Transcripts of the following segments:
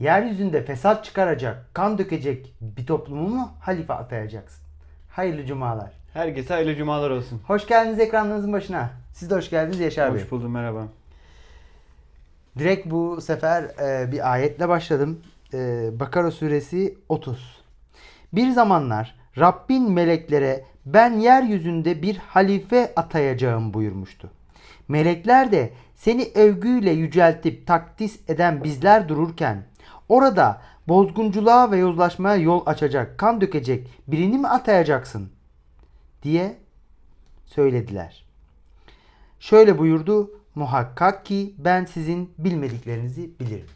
Yeryüzünde fesat çıkaracak, kan dökecek bir toplumu mu halife atayacaksın? Hayırlı cumalar. Herkese hayırlı cumalar olsun. Hoş geldiniz ekranınızın başına. Siz de hoş geldiniz Yaşar Bey. Hoş buldum merhaba. Direkt bu sefer e, bir ayetle başladım. E, Bakara suresi 30. Bir zamanlar Rabbin meleklere ben yeryüzünde bir halife atayacağım buyurmuştu. Melekler de seni övgüyle yüceltip takdis eden bizler dururken orada bozgunculuğa ve yozlaşmaya yol açacak, kan dökecek birini mi atayacaksın diye söylediler. Şöyle buyurdu. Muhakkak ki ben sizin bilmediklerinizi bilirim.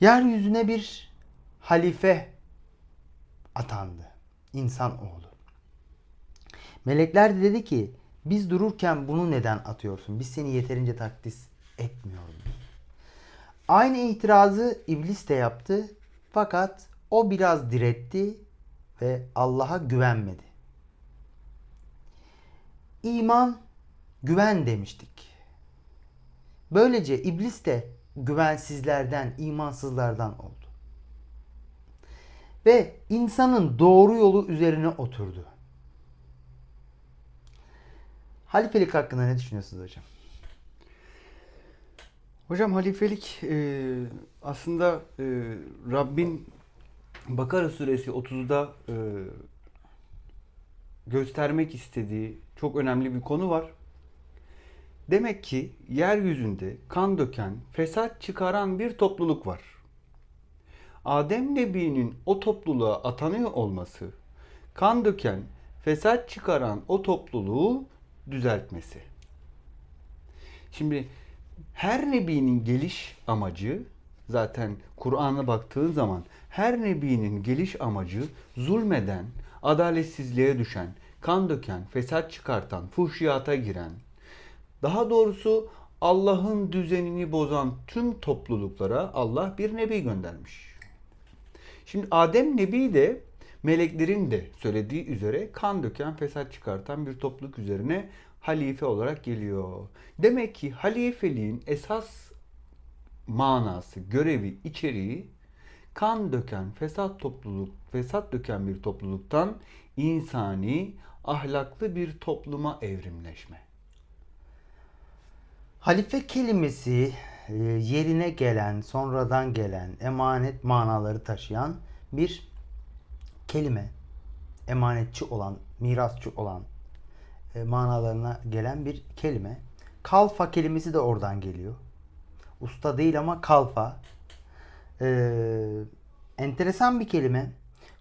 Yeryüzüne bir halife atandı. İnsan oğlu. Melekler de dedi ki biz dururken bunu neden atıyorsun? Biz seni yeterince takdis etmiyoruz. Aynı itirazı iblis de yaptı. Fakat o biraz diretti ve Allah'a güvenmedi. İman güven demiştik. Böylece iblis de güvensizlerden, imansızlardan oldu. Ve insanın doğru yolu üzerine oturdu. Halifelik hakkında ne düşünüyorsunuz hocam? Hocam halifelik e, aslında e, Rabbin Bakara suresi 30'da e, göstermek istediği çok önemli bir konu var. Demek ki yeryüzünde kan döken, fesat çıkaran bir topluluk var. Adem Nebi'nin o topluluğa atanıyor olması, kan döken, fesat çıkaran o topluluğu düzeltmesi. Şimdi her nebinin geliş amacı zaten Kur'an'a baktığın zaman her nebinin geliş amacı zulmeden, adaletsizliğe düşen, kan döken, fesat çıkartan, fuhşiyata giren, daha doğrusu Allah'ın düzenini bozan tüm topluluklara Allah bir nebi göndermiş. Şimdi Adem Nebi de meleklerin de söylediği üzere kan döken, fesat çıkartan bir topluluk üzerine halife olarak geliyor. Demek ki halifeliğin esas manası, görevi, içeriği kan döken, fesat topluluk, fesat döken bir topluluktan insani, ahlaklı bir topluma evrimleşme. Halife kelimesi e, yerine gelen, sonradan gelen, emanet manaları taşıyan bir kelime. Emanetçi olan, mirasçı olan e, manalarına gelen bir kelime. Kalfa kelimesi de oradan geliyor. Usta değil ama kalfa. Ee, enteresan bir kelime.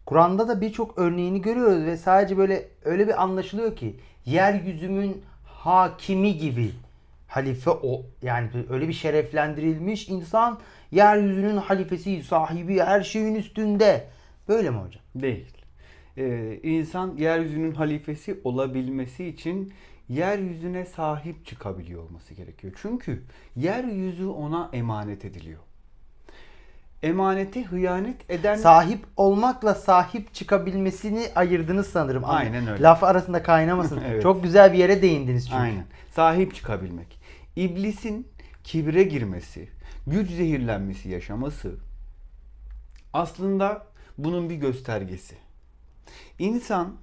Kur'an'da da birçok örneğini görüyoruz ve sadece böyle öyle bir anlaşılıyor ki yeryüzümün hakimi gibi halife o yani öyle bir şereflendirilmiş insan yeryüzünün halifesi, sahibi, her şeyin üstünde. Böyle mi hocam? Değil. Ee, insan yeryüzünün halifesi olabilmesi için yeryüzüne sahip çıkabiliyor olması gerekiyor. Çünkü yeryüzü ona emanet ediliyor. Emanete hıyanet eden Sahip olmakla sahip çıkabilmesini ayırdınız sanırım. Aynen öyle. Laf arasında kaynamasın. Evet. Çok güzel bir yere değindiniz çünkü. Aynen. Sahip çıkabilmek. İblisin kibre girmesi, güç zehirlenmesi yaşaması aslında bunun bir göstergesi. İnsan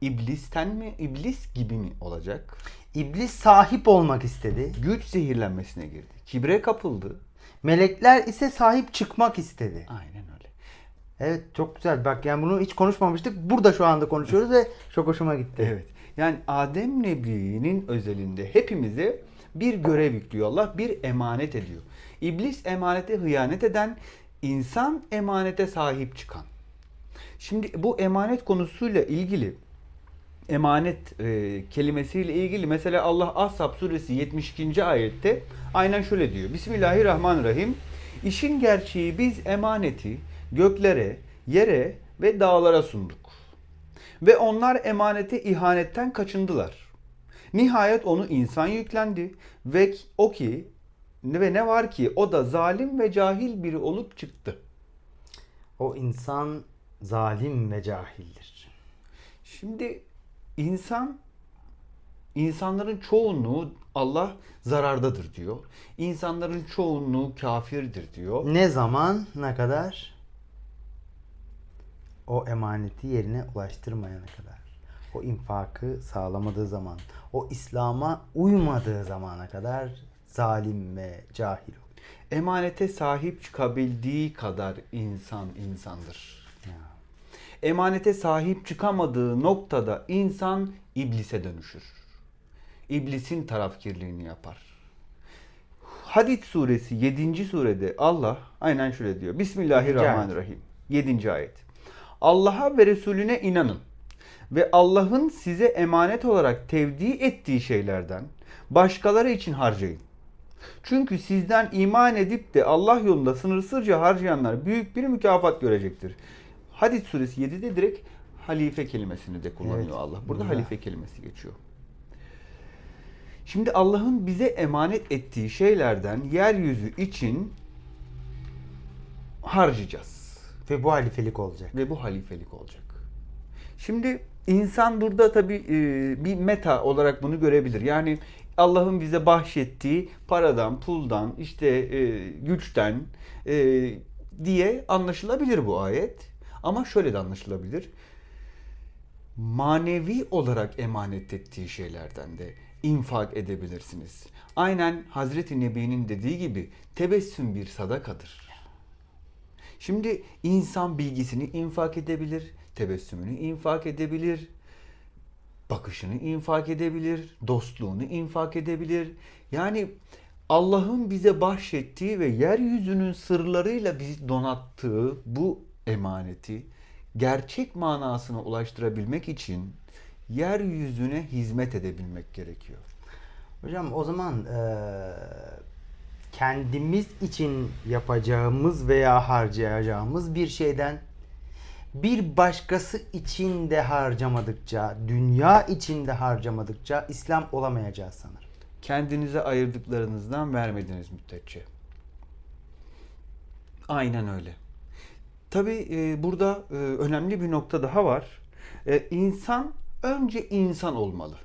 iblisten mi, iblis gibi mi olacak? İblis sahip olmak istedi. Güç zehirlenmesine girdi. Kibre kapıldı. Melekler ise sahip çıkmak istedi. Aynen öyle. Evet çok güzel. Bak yani bunu hiç konuşmamıştık. Burada şu anda konuşuyoruz ve çok hoşuma gitti. Evet. Yani Adem Nebi'nin özelinde hepimize bir görev yüklüyor Allah, bir emanet ediyor. İblis emanete hıyanet eden, insan emanete sahip çıkan. Şimdi bu emanet konusuyla ilgili emanet e, kelimesiyle ilgili mesela Allah Ashab suresi 72. ayette aynen şöyle diyor. Bismillahirrahmanirrahim. İşin gerçeği biz emaneti göklere, yere ve dağlara sunduk. Ve onlar emanete ihanetten kaçındılar. Nihayet onu insan yüklendi ve o ki ve ne var ki o da zalim ve cahil biri olup çıktı. O insan zalim ve cahildir. Şimdi insan İnsanların çoğunluğu Allah zarardadır diyor. İnsanların çoğunluğu kafirdir diyor. Ne zaman ne kadar? O emaneti yerine ulaştırmayana kadar. O infakı sağlamadığı zaman, o İslam'a uymadığı zamana kadar zalim ve cahil olur. Emanete sahip çıkabildiği kadar insan insandır. Emanete sahip çıkamadığı noktada insan iblise dönüşür. İblisin tarafkirliğini yapar. Hadid suresi 7. surede Allah aynen şöyle diyor. Bismillahirrahmanirrahim. 7. ayet. Allah'a ve Resulüne inanın ve Allah'ın size emanet olarak tevdi ettiği şeylerden başkaları için harcayın. Çünkü sizden iman edip de Allah yolunda sınırsızca harcayanlar büyük bir mükafat görecektir. Hadid suresi 7'de direkt halife kelimesini de kullanıyor Evet. Allah. Burada Güzel. halife kelimesi geçiyor. Şimdi Allah'ın bize emanet ettiği şeylerden yeryüzü için harcayacağız. Ve bu halifelik olacak. Ve bu halifelik olacak. Şimdi insan burada tabii e, bir meta olarak bunu görebilir. Yani Allah'ın bize bahşettiği paradan, puldan, işte e, güçten e, diye anlaşılabilir bu ayet. Ama şöyle de anlaşılabilir. Manevi olarak emanet ettiği şeylerden de infak edebilirsiniz. Aynen Hazreti Nebi'nin dediği gibi tebessüm bir sadakadır. Şimdi insan bilgisini infak edebilir, tebessümünü infak edebilir, bakışını infak edebilir, dostluğunu infak edebilir. Yani Allah'ın bize bahşettiği ve yeryüzünün sırlarıyla bizi donattığı bu emaneti gerçek manasına ulaştırabilmek için yeryüzüne hizmet edebilmek gerekiyor. Hocam o zaman eee, kendimiz için yapacağımız veya harcayacağımız bir şeyden bir başkası için de harcamadıkça, dünya için de harcamadıkça İslam olamayacağız sanırım. Kendinize ayırdıklarınızdan vermediğiniz müddetçe. Aynen öyle. Tabii e, burada e, önemli bir nokta daha var. E, insan önce insan olmalı.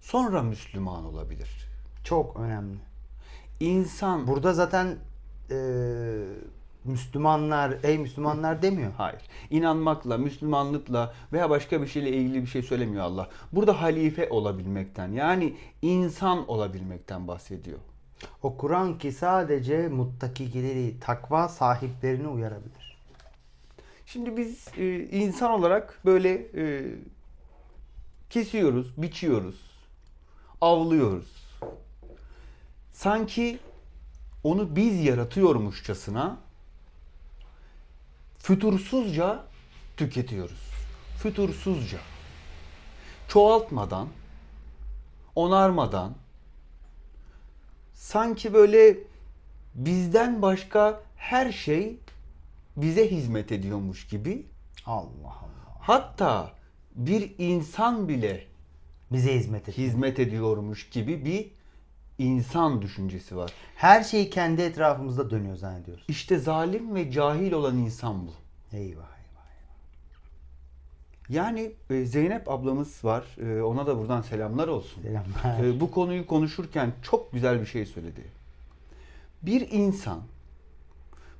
Sonra Müslüman olabilir. Çok önemli. İnsan Burada zaten eee, Müslümanlar, ey Müslümanlar demiyor. Hayır. İnanmakla, Müslümanlıkla veya başka bir şeyle ilgili bir şey söylemiyor Allah. Burada halife olabilmekten yani insan olabilmekten bahsediyor. O Kur'an ki sadece muttakileri, takva sahiplerini uyarabilir. Şimdi biz e, insan olarak böyle e, kesiyoruz, biçiyoruz, avlıyoruz. Sanki onu biz yaratıyormuşçasına fütursuzca tüketiyoruz. Fütursuzca. Çoğaltmadan, onarmadan, sanki böyle bizden başka her şey bize hizmet ediyormuş gibi Allah Allah. hatta bir insan bile Bize hizmet et. hizmet ediyormuş gibi bir insan düşüncesi var. Her şey kendi etrafımızda dönüyor zannediyoruz. İşte zalim ve cahil olan insan bu. Eyvah eyvah. Yani e, Zeynep ablamız var. E, Ona da buradan selamlar olsun. Selamlar. E, Bu konuyu konuşurken çok güzel bir şey söyledi. Bir insan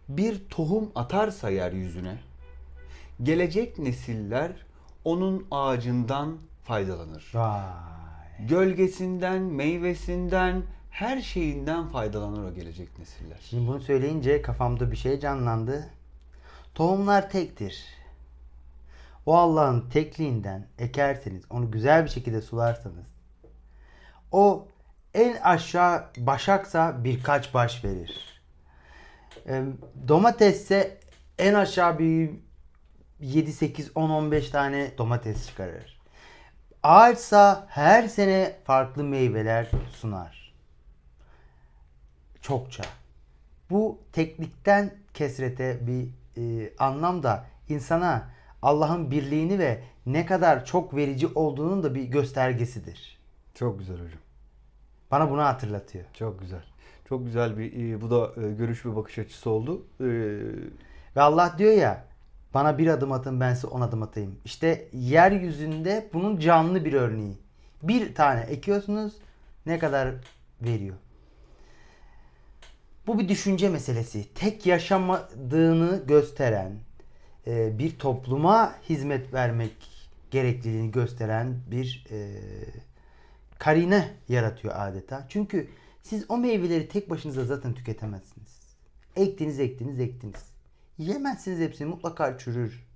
bir tohum atarsa yeryüzüne gelecek nesiller onun ağacından faydalanır. Vay. Gölgesinden, meyvesinden, her şeyinden faydalanır o gelecek nesiller. Şimdi bunu söyleyince kafamda bir şey canlandı. Tohumlar tektir. O Allah'ın tekliğinden ekerseniz, onu güzel bir şekilde sularsanız, o en aşağı başaksa birkaç baş verir. Domatesse en aşağı bir 7, 8, 10, 15 tane domates çıkarır. Ağaçsa her sene farklı meyveler sunar. Çokça. Bu teknikten kesrete bir e, anlamda insana Allah'ın birliğini ve ne kadar çok verici olduğunun da bir göstergesidir. Çok güzel hocam. Bana bunu hatırlatıyor. Çok güzel. Çok güzel bir e, bu da e, görüş ve bakış açısı oldu. E, Ve Allah diyor ya bana bir adım atın ben size on adım atayım. İşte yeryüzünde bunun canlı bir örneği. Bir tane ekiyorsunuz ne kadar veriyor? Bu bir düşünce meselesi. Tek yaşamadığını gösteren, e, bir topluma hizmet vermek gerekliliğini gösteren bir e, karine yaratıyor adeta. Çünkü siz o meyveleri tek başınıza zaten tüketemezsiniz. Ektiniz, ektiniz, ektiniz. Yiyemezsiniz hepsini mutlaka çürür.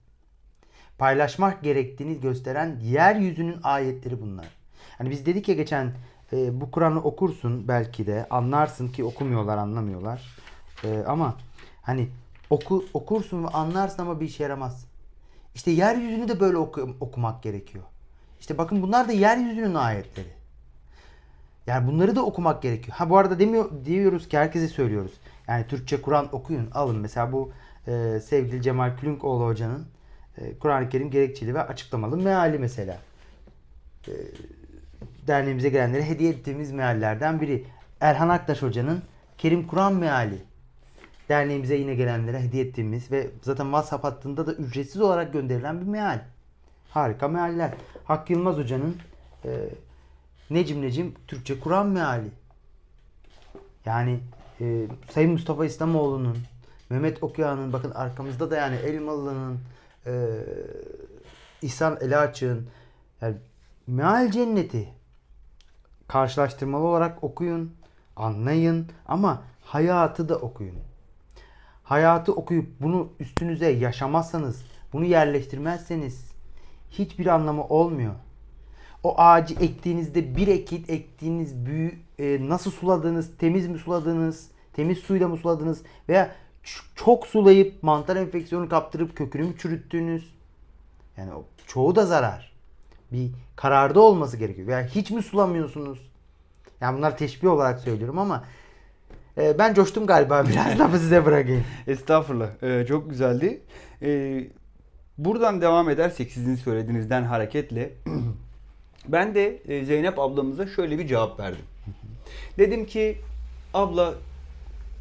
Paylaşmak gerektiğini gösteren yeryüzünün ayetleri bunlar. Hani biz dedik ya geçen e, bu Kur'an'ı okursun belki de anlarsın ki okumuyorlar anlamıyorlar. E, ama hani oku, okursun ve anlarsın ama bir işe yaramaz. İşte yeryüzünü de böyle oku- okumak gerekiyor. İşte bakın bunlar da yeryüzünün ayetleri. Yani bunları da okumak gerekiyor. Ha bu arada demiyor diyoruz ki herkese söylüyoruz. Yani Türkçe Kur'an okuyun, alın. Mesela bu e, sevgili Cemal Külünkoğlu hocanın e, Kur'an-ı Kerim gerekçeli ve açıklamalı meali mesela. E, derneğimize gelenlere hediye ettiğimiz meallerden biri. Erhan Aktaş hocanın Kerim Kur'an meali. Derneğimize yine gelenlere hediye ettiğimiz ve zaten WhatsApp hattında da ücretsiz olarak gönderilen bir meal. Harika mealler. Hakkı Yılmaz hocanın e, Necim Necim Türkçe Kur'an meali. Yani e, Sayın Mustafa İslamoğlu'nun, Mehmet Okuyan'ın, bakın arkamızda da yani Elmalı'nın, e, İhsan Elaçık'ın, yani meal cenneti. Karşılaştırmalı olarak okuyun, anlayın ama hayatı da okuyun. Hayatı okuyup bunu üstünüze yaşamazsanız, bunu yerleştirmezseniz hiçbir anlamı olmuyor. O ağacı ektiğinizde bir ekit ektiğiniz büyü e, nasıl suladınız, temiz mi suladınız, temiz suyla mı suladınız veya çok sulayıp mantar enfeksiyonu kaptırıp kökünü mü çürüttünüz? Yani çoğu da zarar. Bir kararda olması gerekiyor. Veya hiç mi sulamıyorsunuz? Yani bunlar teşbih olarak söylüyorum ama e, ben coştum galiba biraz lafı size bırakayım. Estağfurullah. Ee, çok güzeldi. Ee, buradan devam edersek sizin söylediğinizden hareketle ben de e, Zeynep ablamıza şöyle bir cevap verdim. Dedim ki abla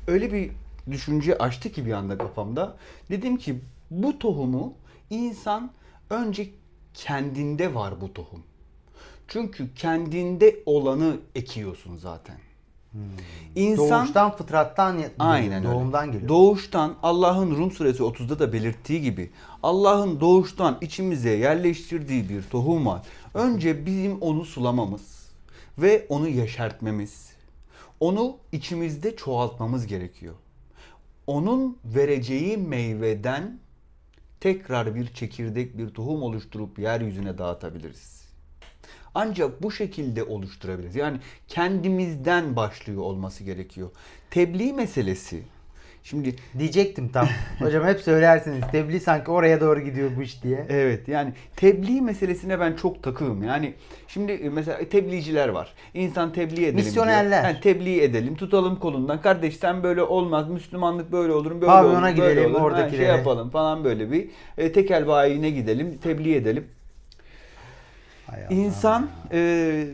öyle bir düşünce açtı ki bir anda kafamda. Dedim ki bu tohumu insan önce kendinde var bu tohum. Çünkü kendinde olanı ekiyorsun zaten. İnsan Doğuştan fıtrattan Aynen öyle. doğumdan geliyor. Doğuştan Allah'ın Rum suresi 30'da da belirttiği gibi Allah'ın doğuştan içimize yerleştirdiği bir tohum var. Önce bizim onu sulamamız ve onu yeşertmemiz. Onu içimizde çoğaltmamız gerekiyor. Onun vereceği meyveden tekrar bir çekirdek, bir tohum oluşturup yeryüzüne dağıtabiliriz. Ancak bu şekilde oluşturabiliriz. Yani kendimizden başlıyor olması gerekiyor. Tebliğ meselesi. Şimdi Diyecektim tam. Hocam hep söylersiniz. Tebliğ sanki oraya doğru gidiyor bu iş diye. evet yani tebliğ meselesine ben çok takığım. Yani şimdi e, mesela tebliğciler var. İnsan tebliğ edelim Misyonerler. diyor. Yani tebliğ edelim, tutalım kolundan. Kardeş sen böyle olmaz. Müslümanlık böyle olur. Böyle Pavyona olur, böyle gidelim, olur. Oradakilere. şey yapalım falan böyle bir e, tekel bayine gidelim, tebliğ edelim. İnsan e,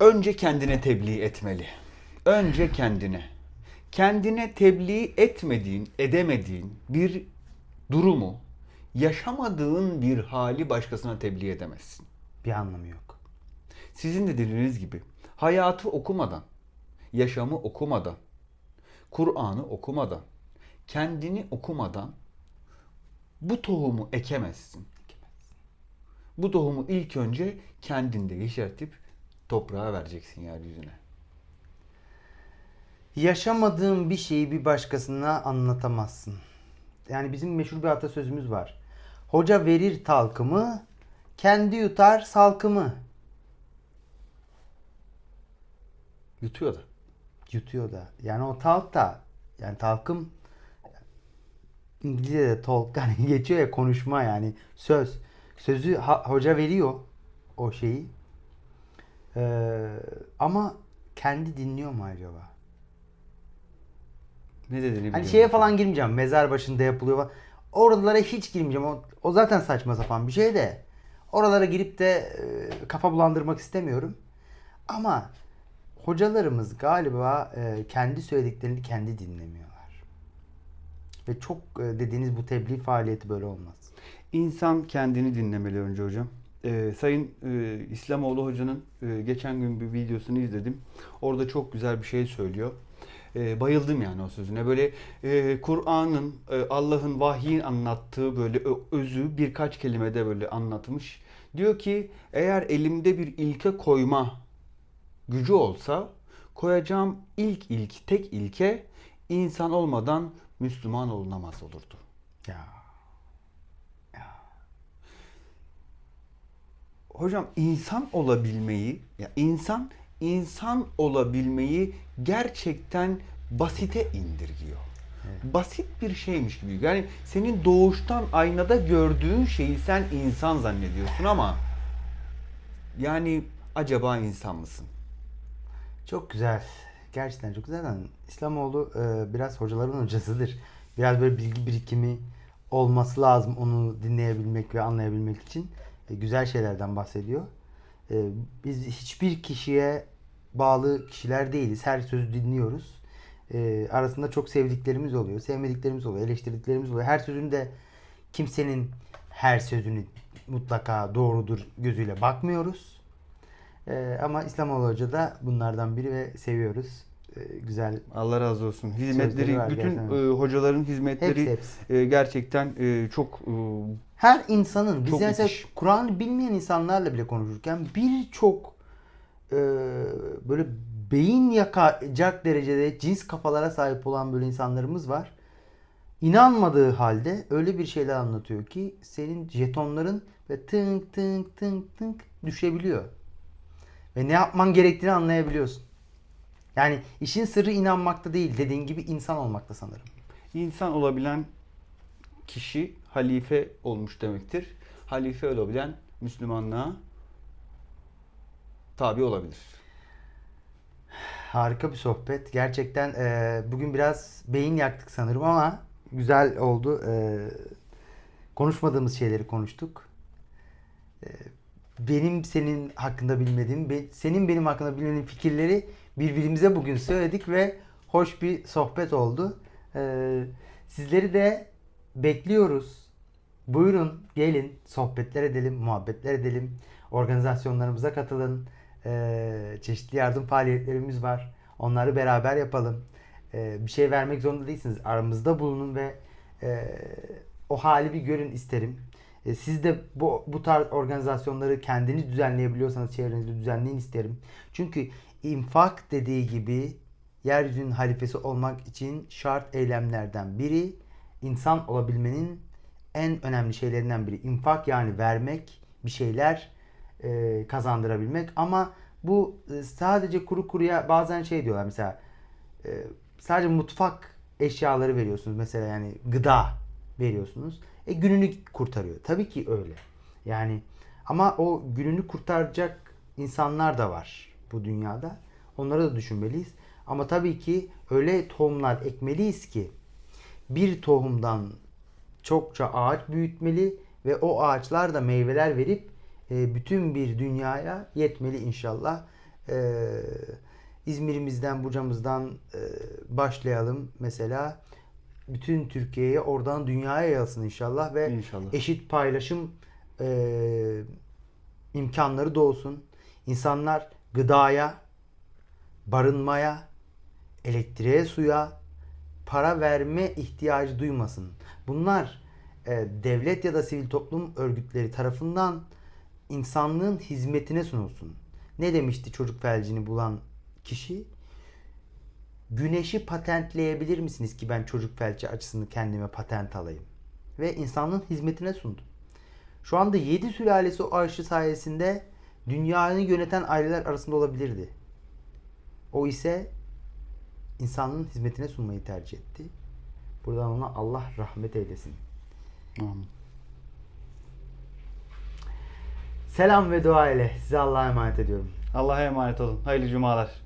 önce kendine tebliğ etmeli. Önce kendine. Kendine tebliğ etmediğin, edemediğin bir durumu, yaşamadığın bir hali başkasına tebliğ edemezsin. bir anlamı yok. Sizin de dediğiniz gibi hayatı okumadan, yaşamı okumadan, Kur'an'ı okumadan, kendini okumadan bu tohumu ekemezsin. Bu tohumu ilk önce kendinde yeşertip toprağa vereceksin yeryüzüne. Yaşamadığın bir şeyi bir başkasına anlatamazsın. Yani bizim meşhur bir atasözümüz var. Hoca verir talkımı, kendi yutar salkımı. Yutuyor da. Yutuyor da. Yani o talk da yani talkım İngilizce'de talk yani geçiyor ya konuşma yani söz. Sözü hoca veriyor o şeyi. Ee, ama kendi dinliyor mu acaba? Ne dediğini Hani şeye falan girmeyeceğim. Mezar başında yapılıyor falan. Oralara hiç girmeyeceğim. O, o zaten saçma sapan bir şey de. Oralara girip de e, kafa bulandırmak istemiyorum. Ama hocalarımız galiba e, kendi söylediklerini kendi dinlemiyorlar. Ve çok e, dediğiniz bu tebliğ faaliyeti böyle olmaz. İnsan kendini dinlemeli önce hocam. Ee, Sayın e, İslamoğlu Hoca'nın e, geçen gün bir videosunu izledim. Orada çok güzel bir şey söylüyor. E, bayıldım yani o sözüne. Böyle e, Kur'an'ın, e, Allah'ın vahyin anlattığı böyle özü birkaç kelimede böyle anlatmış. Diyor ki eğer elimde bir ilke koyma gücü olsa koyacağım ilk ilk tek ilke insan olmadan Müslüman olunamaz olurdu. Ya. Hocam insan olabilmeyi, ya insan insan olabilmeyi gerçekten basite indirgiyor. Basit bir şeymiş gibi. Yani senin doğuştan aynada gördüğün şeyi sen insan zannediyorsun ama yani acaba insan mısın? Çok güzel. Gerçekten çok güzel. Yani İslamoğlu e, biraz hocaların hocasıdır. Biraz böyle bilgi birikimi olması lazım onu dinleyebilmek ve anlayabilmek için. E, güzel şeylerden bahsediyor. E, biz hiçbir kişiye bağlı kişiler değiliz. Her sözü dinliyoruz. E, arasında çok sevdiklerimiz oluyor, sevmediklerimiz oluyor, eleştirdiklerimiz oluyor. Her sözünde kimsenin her sözünü mutlaka doğrudur gözüyle bakmıyoruz. Ee, ama İslamoğlu Hoca da bunlardan biri ve seviyoruz. Ee, güzel. Allah razı olsun. Hizmetleri, bütün gerçekten. e, hocaların hizmetleri Hepsi hepsi. e, gerçekten e, çok Her insanın, biz mesela. Kur'an'ı bilmeyen insanlarla bile konuşurken birçok e, böyle beyin yakacak derecede cins kafalara sahip olan böyle insanlarımız var. İnanmadığı halde öyle bir şeyler anlatıyor ki senin jetonların ve tınk tınk tınk tınk düşebiliyor. Ve ne yapman gerektiğini anlayabiliyorsun. Yani işin sırrı inanmakta değil, dediğin gibi insan olmakta sanırım. insan olabilen kişi halife olmuş demektir. Halife olabilen Müslümanlığa tabi olabilir. Harika bir sohbet. Gerçekten e, bugün biraz beyin yaktık sanırım ama güzel oldu. E, konuşmadığımız şeyleri konuştuk. E, benim senin hakkında bilmediğim, be- senin benim hakkında bilmediğim fikirleri birbirimize bugün söyledik ve hoş bir sohbet oldu. E, sizleri de bekliyoruz. Buyurun gelin sohbetler edelim, muhabbetler edelim. Organizasyonlarımıza katılın. Ee, çeşitli yardım faaliyetlerimiz var. Onları beraber yapalım. Ee, bir şey vermek zorunda değilsiniz. Aramızda bulunun ve e, o hali bir görün isterim. E, siz de bu, bu tarz organizasyonları kendiniz düzenleyebiliyorsanız çevrenizde düzenleyin isterim. Çünkü infak dediği gibi yeryüzünün halifesi olmak için şart eylemlerden biri insan olabilmenin en önemli şeylerinden biri. İnfak yani vermek, bir şeyler e, kazandırabilmek ama bu e, sadece kuru kuruya bazen şey diyorlar mesela e, sadece mutfak eşyaları veriyorsunuz mesela yani gıda veriyorsunuz. E gününü kurtarıyor. Tabii ki öyle. Yani ama o gününü kurtaracak insanlar da var bu dünyada. Onları da düşünmeliyiz. Ama tabii ki öyle tohumlar ekmeliyiz ki bir tohumdan çokça ağaç büyütmeli ve o ağaçlar da meyveler verip e, bütün bir dünyaya yetmeli inşallah. E, İzmir'imizden, Buca'mızdan e, başlayalım mesela. Bütün Türkiye'ye oradan dünyaya yayılsın inşallah ve İnşallah. eşit paylaşım e, imkanları doğsun. İnsanlar gıdaya, barınmaya, elektriğe, suya, para verme ihtiyacı duymasın. Bunlar e, devlet ya da sivil toplum örgütleri tarafından insanlığın hizmetine sunulsun. Ne demişti çocuk felcini bulan kişi? Güneşi patentleyebilir misiniz ki ben çocuk felci açısını kendime patent alayım? Ve insanlığın hizmetine sundu. Şu anda 7 sülalesi o aşı sayesinde dünyayı yöneten aileler arasında olabilirdi. O ise insanlığın hizmetine sunmayı tercih etti. Buradan ona Allah rahmet eylesin. Amin. Selam ve dua ile size Allah'a emanet ediyorum. Allah'a emanet olun. Hayırlı cumalar.